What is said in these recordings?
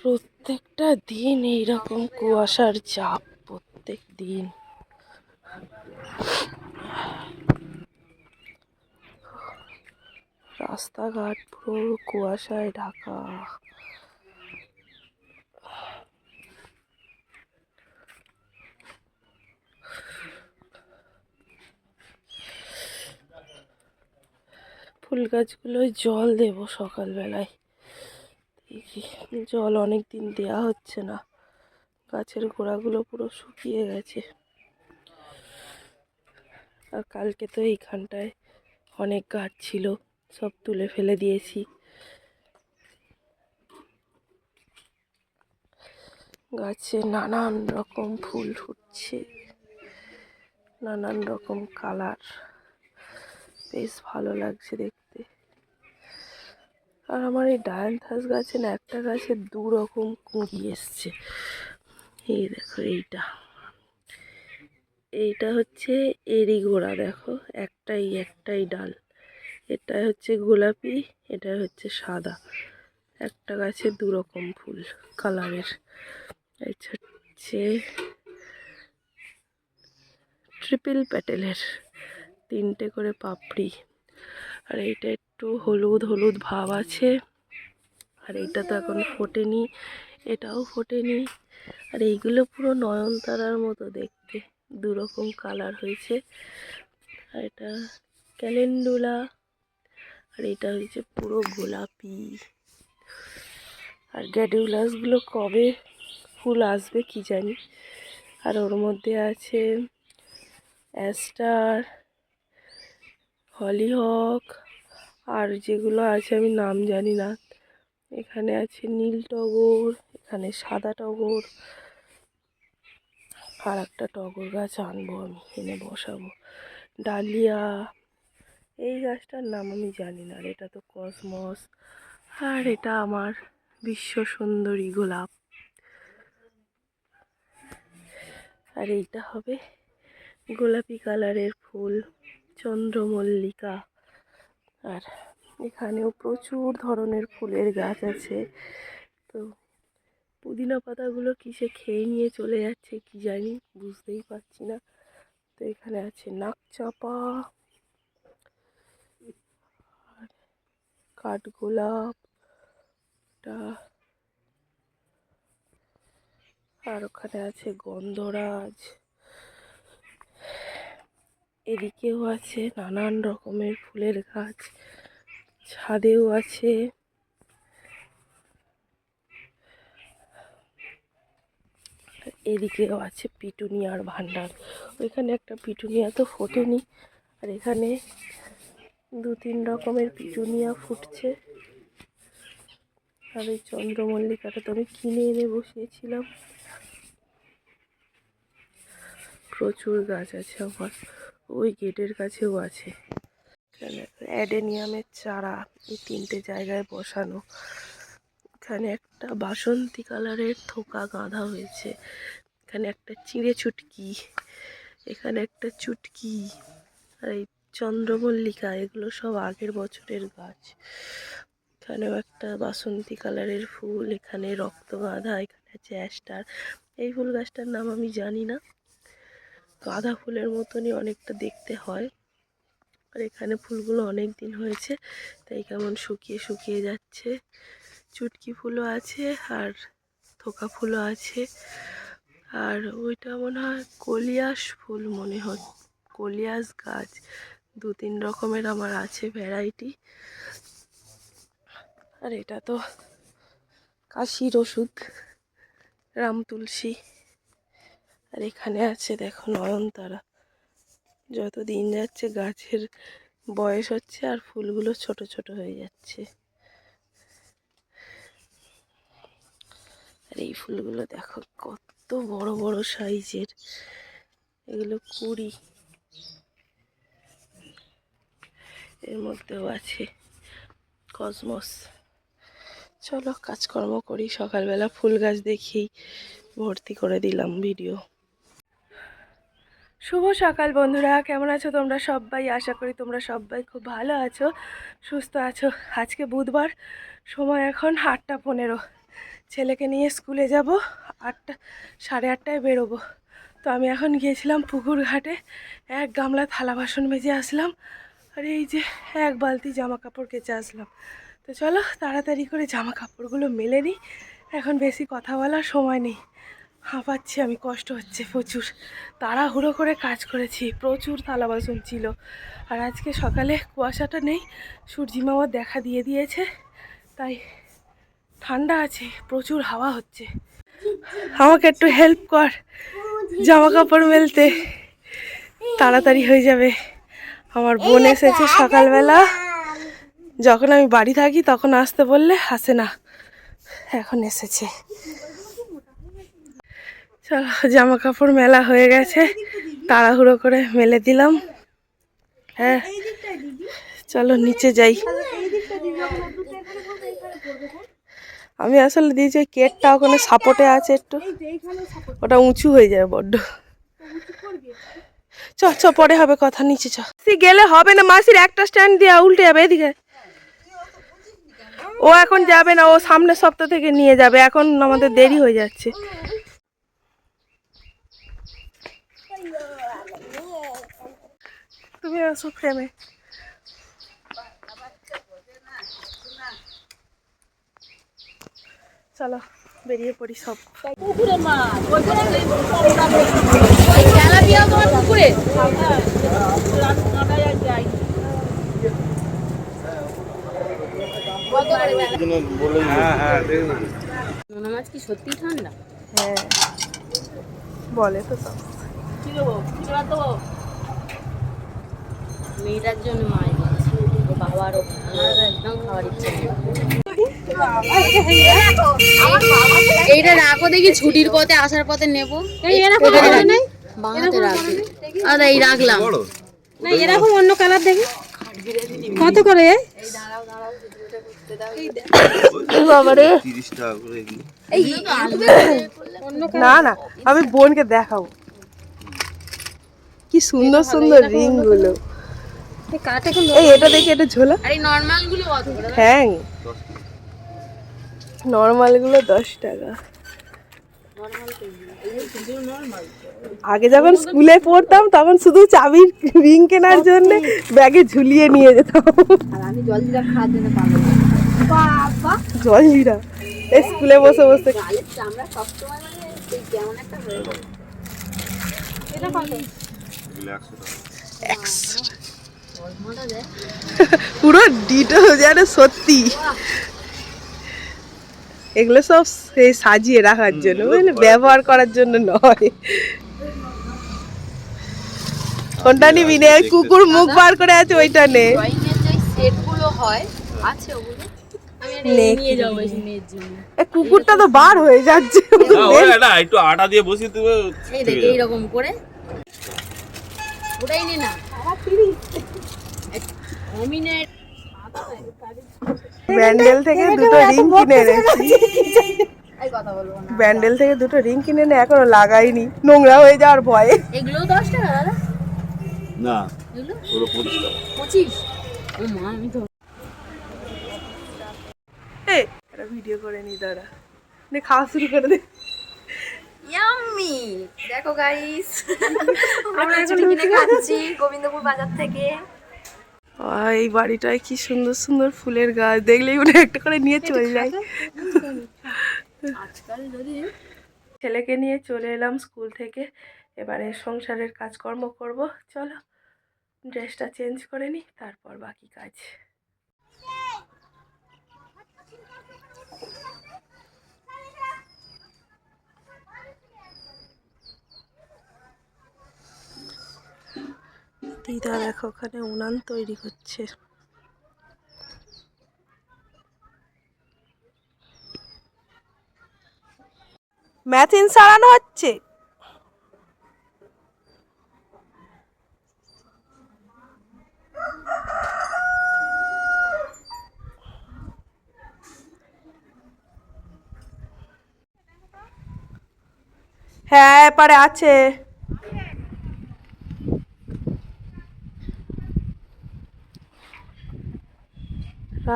প্রত্যেকটা দিন এইরকম কুয়াশার চাপ প্রত্যেক দিন। রাস্তাঘাট পুরো কুয়াশায় ঢাকা। ফুল গাছগুলোয় জল দেবো সকালবেলায়। দেখি, জল অনেক দিন দেওয়া হচ্ছে না। গাছের গোড়াগুলো পুরো শুকিয়ে গেছে। আর কালকে তো এইখানটায় অনেক গাছ ছিল, সব তুলে ফেলে দিয়েছি। গাছে নানান রকম ফুল ফুটছে, নানান রকম কালার। বেশ ভালো লাগছে দেখতে। আর আমার এই ডায়ান্থাস গাছে না একটা গাছে দু রকম কুঁড়ি এসছে। এই দেখো এইটা। এইটা হচ্ছে এরি গোড়া দেখো, একটাই একটাই ডাল। এটা হচ্ছে গোলাপি এটা হচ্ছে সাদা। একটা গাছে দু রকম ফুল কালারের। এটা হচ্ছে ট্রিপল প্যাটেলের। তিনটে করে পাপড়ি। আর এইটা একটু হলুদ হলুদ ভাব আছে। আর এইটা তো এখন ফোটেনি, এটাও ফোটেনি। আর এইগুলো পুরো নয়নতারার মতো দেখতে দু রকম কালার হয়েছে। আর এটা ক্যালেন্ডুলা, আর এটা হয়েছে পুরো গোলাপি। আর গ্যাডিউলাসগুলো কবে ফুল আসবে কি জানি। আর ওর মধ্যে আছে অ্যাস্টার হলিহক আর যেগুলো আছে আমি নাম জানি না। এখানে আছে নীল টগর, এখানে সাদা টগর আর একটা টগর গাছ আনব আমি, এনে বসাবো। ডালিয়া, এই গাছটার নাম আমি জানি না, আর এটা তো কসমস, আর এটা আমার বিশ্ব সুন্দরী গোলাপ। আর এইটা হবে গোলাপি কালারের ফুল। চন্দ্রমল্লিকা। আর এখানেও প্রচুর ধরনের ফুলের গাছ আছে। তো পুদিনা পাতাগুলো কিসে খেয়ে নিয়ে চলে যাচ্ছে কি জানি, বুঝতেই পারছি না। তো এখানে আছে নাক চাপা আর কাঠগোলাপ আর ওখানে আছে গন্ধরাজ। এদিকেও আছে নানান রকমের ফুলের গাছ, ছাদেও আছে। এদিকেও আছে পিটুনিয়ার ভান্ডার। ওইখানে একটা পিটুনিয়া তো ফোটেনি, আর এখানে দু তিন রকমের পিটুনিয়া ফুটছে। আর ওই চন্দ্রমল্লিকাটা তো আমি কিনে এনে বসিয়েছিলাম। প্রচুর গাছ আছে আমার। ওই গেটের কাছেও আছে। অ্যাডেনিয়ামের চারা এই তিনটে জায়গায় বসানো। এখানে একটা বাসন্তী কালারের থোকা গাঁধা হয়েছে। এখানে একটা চিঁড়ে চুটকি। এখানে একটা চুটকি। আর এই চন্দ্রমল্লিকা, এগুলো সব আগের বছরের গাছ। এখানেও একটা বাসন্তী কালারের ফুল, এখানে রক্তগাঁধা এখানে আছে অ্যাস্টার এই ফুল গাছটার নাম আমি জানি না। গাঁদা ফুলের মতনই অনেকটা দেখতে হয়। আর এখানে ফুলগুলো অনেক দিন হয়েছে, তাই কেমন শুকিয়ে শুকিয়ে যাচ্ছে। চুটকি ফুলও আছে আর থোকা ফুলও আছে। আর ওইটা মনে হয় কলিয়াস ফুল মনে হয়, কলিয়াস গাছ। দু তিন রকমের আমার আছে ভ্যারাইটি। আর এটা তো কাশির ওষুধ, রাম তুলসী। আর এখানে আছে দেখো নয়নতারা। যত দিন যাচ্ছে গাছের বয়স হচ্ছে আর ফুলগুলো ছোট ছোট হয়ে যাচ্ছে। আর এই ফুলগুলো দেখো কত বড় বড় সাইজের। এগুলো কুড়ি। এর মধ্যেও আছে কসমস। চলো কাজকর্ম করি, সকালবেলা ফুল গাছ দেখি ভর্তি করে দিলাম ভিডিও শুভ সকাল বন্ধুরা, কেমন আছো তোমরা সবাই? আশা করি তোমরা সবাই খুব ভালো আছো, সুস্থ আছো। আজকে বুধবার, সময় এখন আটটা পনেরো। ছেলেকে নিয়ে স্কুলে যাব, আটটা, সাড়ে আটটায় বেরোবো। তো আমি এখন গিয়েছিলাম পুকুর ঘাটে, এক গামলা থালা বাসন মেজে আসলাম, আর এই যে এক বালতি জামা কাপড় কেচে আসলাম। তো চলো তাড়াতাড়ি করে জামা কাপড়গুলো মেলে নিই, এখন বেশি কথা বলার সময় নেই। হাঁপাচ্ছি আমি, কষ্ট হচ্ছে প্রচুর। তাড়াহুড়ো করে কাজ করেছি, প্রচুর থালা বাসন ছিল। আর আজকে সকালে কুয়াশাটা নেই, সূর্যি মামা দেখা দিয়ে দিয়েছে, তাই ঠান্ডা আছে, প্রচুর হাওয়া হচ্ছে। আমাকে একটু হেল্প কর জামা কাপড় মেলতে। তাড়াতাড়ি হয়ে যাবে। আমার বোন এসেছে সকালবেলা। যখন আমি বাড়ি থাকি, তখন আসতে বললে আসে না। এখন এসেছে। চলো জামা কাপড় মেলা হয়ে গেছে। তাড়াহুড়ো করে মেলে দিলাম। হ্যাঁ চলো নিচে যাই। আমি আসলে দিয়েছি কেটটা, ওখানে সাপোর্টে আছে একটু। ওটা উঁচু হয়ে যাবে বড্ড। চ চ, পরে হবে কথা, নিচে চ। গেলে হবে না, মাসির একটা স্ট্যান্ড দিয়ে উল্টে যাবে এদিকে। ও এখন যাবে না, ও সামনের সপ্তাহ থেকে নিয়ে যাবে, এখন আমাদের দেরি হয়ে যাচ্ছে। তুমি আসো ফ্রেমে চলো বেরিয়ে পড়ি সব। নোনা মাছ কি সত্যি ঠান্ডা? হ্যাঁ বলে তো সব। মেয়েটার জন্য ও বাবারও আমার একদম খাওয়ার ইচ্ছে এইটা রাখো দেখি ছুটির পথে আসার পথে নেব। বাঁহাতে রাখি। আরে এই রাখলাম। না এরকম অন্য কালার দেখি? কত করে? বাবারে। না না আমি বোনকে দেখাবো কি সুন্দর সুন্দর রিংগুলো এই এটা দেখি এটা ঝোলা। হ্যাঁ। নর্মালগুলো দশ টাকা। আগে যখন স্কুলে পড়তাম তখন শুধু চাবির রিং কেনার জন্য ব্যাগে ঝুলিয়ে নিয়ে যেতাম। আর আমি জল জিরা এই স্কুলে বসে বসে। গালের পুরো ডিটো যেন সত্যি। এগুলো সব সেই সাজিয়ে রাখার জন্য বুঝলে? ব্যবহার করার জন্য নয়। কোনটা নিবি নে কুকুর মুখ বার করে আছে ওইটা নে হয় কুকুরটা তো বার হয়ে যাচ্ছে। একটা আটা দিয়ে বসিয়ে দেবে। এই দেখ এইরকম করে। ওটাই নে না। ব্যান্ডেল থেকে দুটো রিং কিনে এনেছি। এই কথা বলব না। ব্যান্ডেল থেকে দুটো রিং কিনে এনে এখনও লাগাইনি। নোংরা হয়ে যাওয়ার ভয়ে। এগুলোও দশ টাকা দাদা? না এগুলো? ওগুলো পঁচিশ টাকা। পঁচিশ? ও মা আমি তো এই একটা ভিডিও করে নি দাঁড়া। নে খাওয়া শুরু করে দে। ইয়াম্মি দেখো গাইস আমরা খিচুড়ি কিনে খাচ্ছি গোবিন্দপুর বাজার থেকে। এই বাড়িটায় কি সুন্দর সুন্দর ফুলের গাছ। দেখলেই মনে একটা করে নিয়ে চলে যায় আজকাল যদি ছেলেকে নিয়ে চলে এলাম স্কুল থেকে। এবারে সংসারের কাজকর্ম করব। চলো ড্রেসটা চেঞ্জ করে নিই তারপর বাকি কাজ। দিদা দেখো ওখানে উনান তৈরি করছে। ম্যাথিন সারানো হচ্ছে? হ্যাঁ এপারে আছে।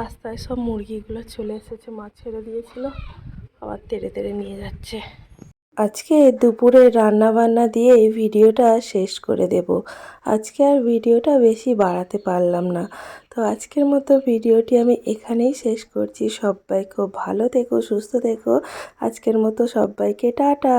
রাস্তায় সব মুরগিগুলো চলে এসেছে মাছ ছেড়ে দিয়েছিল, আবার তেড়ে তেড়ে নিয়ে যাচ্ছে। আজকে দুপুরে রান্না বান্না দিয়ে এই ভিডিওটা শেষ করে দেব। আজকে আর ভিডিওটা বেশি বাড়াতে পারলাম না। তো আজকের মতো ভিডিওটি আমি এখানেই শেষ করছি। সবাই খুব ভালো থেকো, সুস্থ থেকো। আজকের মতো সবাইকে টাটা।